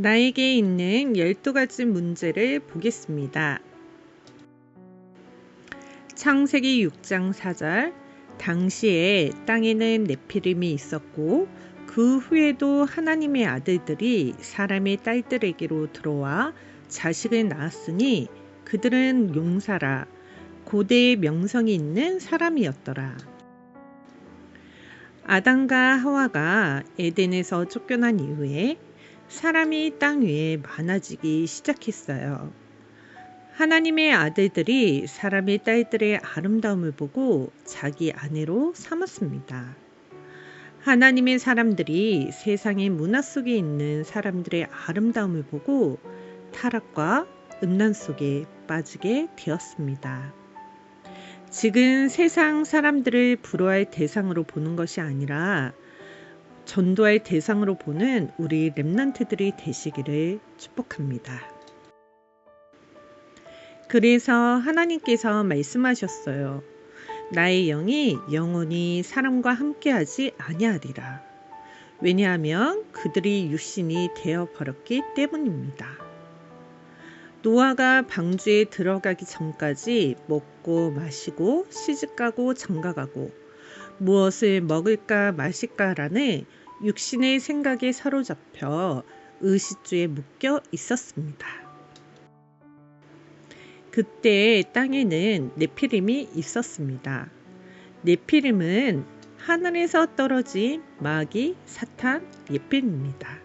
나에게 있는 12가지 문제를 보겠습니다. 창세기 6장 4절 당시에 땅에는 네피림이 있었고 그 후에도 하나님의 아들들이 사람의 딸들에게로 들어와 자식을 낳았으니 그들은 용사라 고대의 명성이 있는 사람이었더라. 아담과 하와가 에덴에서 쫓겨난 이후에 사람이 땅 위에 많아지기 시작했어요. 하나님의 아들들이 사람의 딸들의 아름다움을 보고 자기 아내로 삼았습니다. 하나님의 사람들이 세상의 문화 속에 있는 사람들의 아름다움을 보고 타락과 음란 속에 빠지게 되었습니다. 지금 세상 사람들을 부러워할 대상으로 보는 것이 아니라 전도할 대상으로 보는 우리 랩런트들이 되시기를 축복합니다. 그래서 하나님께서 말씀하셨어요. 나의 영이 영원히 사람과 함께하지 아니하리라. 왜냐하면 그들이 육신이 되어 버렸기 때문입니다. 노아가 방주에 들어가기 전까지 먹고 마시고 시집가고 장가가고 무엇을 먹을까 마실까라는 육신의 생각에 사로잡혀 의식주에 묶여 있었습니다. 그때 땅에는 네피림이 있었습니다. 네피림은 하늘에서 떨어진 마귀, 사탄, 예필입니다.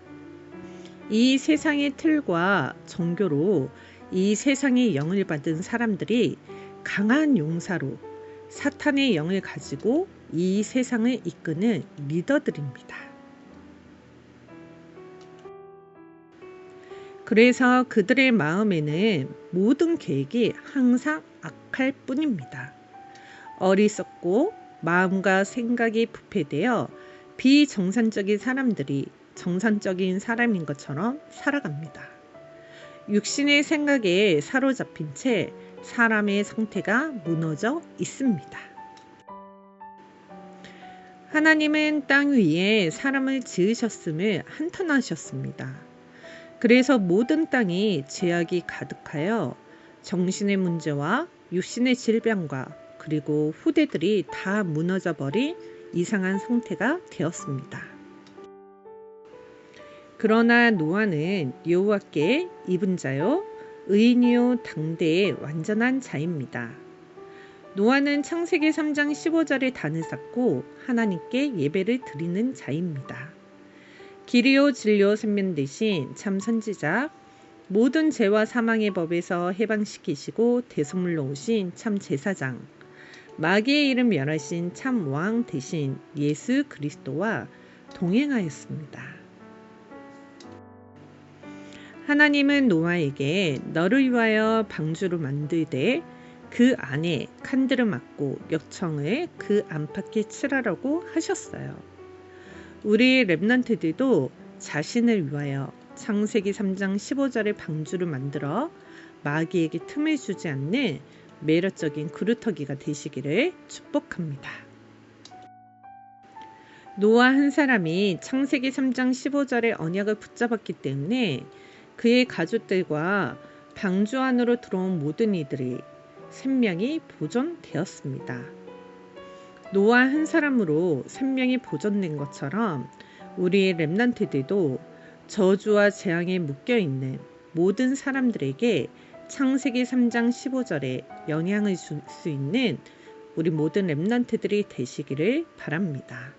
이 세상의 틀과 종교로 이 세상의 영을 받은 사람들이 강한 용사로 사탄의 영을 가지고 이 세상을 이끄는 리더들입니다. 그래서 그들의 마음에는 모든 계획이 항상 악할 뿐입니다. 어리석고 마음과 생각이 부패되어 비정상적인 사람들이 정상적인 사람인 것처럼 살아갑니다. 육신의 생각에 사로잡힌 채 사람의 상태가 무너져 있습니다. 하나님은 땅 위에 사람을 지으셨음을 한탄하셨습니다. 그래서 모든 땅이 죄악이 가득하여 정신의 문제와 육신의 질병과 그리고 후대들이 다 무너져 버린 이상한 상태가 되었습니다. 그러나 노아는 여호와께 입은 자요 의인이요 당대의 완전한 자입니다. 노아는 창세기 3장 15절에 단을 쌓고 하나님께 예배를 드리는 자입니다. 길이요 진료 선면 대신 참 선지자 모든 죄와 사망의 법에서 해방시키시고 대속물로 오신 참 제사장 마귀의 이름 멸하신 참 왕 대신 예수 그리스도와 동행하였습니다. 하나님은 노아에게 너를 위하여 방주로 만들되 그 안에 칸들을 막고 역청을 그 안팎에 칠하라고 하셨어요. 우리 랩런트들도 자신을 위하여 창세기 3장 15절의 방주를 만들어 마귀에게 틈을 주지 않는 매력적인 그루터기가 되시기를 축복합니다. 노아 한 사람이 창세기 3장 15절의 언약을 붙잡았기 때문에 그의 가족들과 방주 안으로 들어온 모든 이들이 생명이 보존되었습니다. 노아 한 사람으로 생명이 보존된 것처럼 우리의 랩난트들도 저주와 재앙에 묶여 있는 모든 사람들에게 창세기 3장 15절에 영향을 줄 수 있는 우리 모든 랩난트들이 되시기를 바랍니다.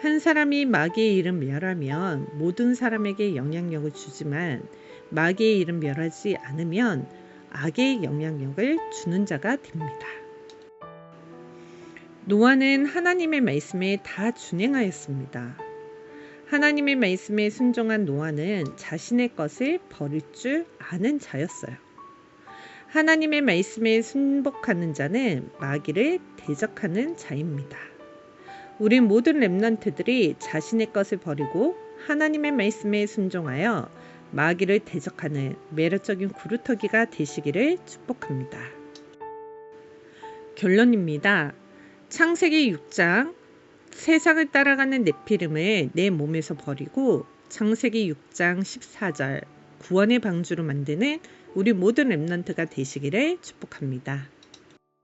한 사람이 마귀의 이름 멸하면 모든 사람에게 영향력을 주지만 마귀의 이름 멸하지 않으면 악의 영향력을 주는 자가 됩니다. 노아는 하나님의 말씀에 다 준행하였습니다. 하나님의 말씀에 순종한 노아는 자신의 것을 버릴 줄 아는 자였어요. 하나님의 말씀에 순복하는 자는 마귀를 대적하는 자입니다. 우리 모든 랩런트들이 자신의 것을 버리고 하나님의 말씀에 순종하여 마귀를 대적하는 매력적인 구루터기가 되시기를 축복합니다. 결론입니다. 창세기 6장 세상을 따라가는 네피림을 내 몸에서 버리고 창세기 6장 14절 구원의 방주로 만드는 우리 모든 랩런트가 되시기를 축복합니다.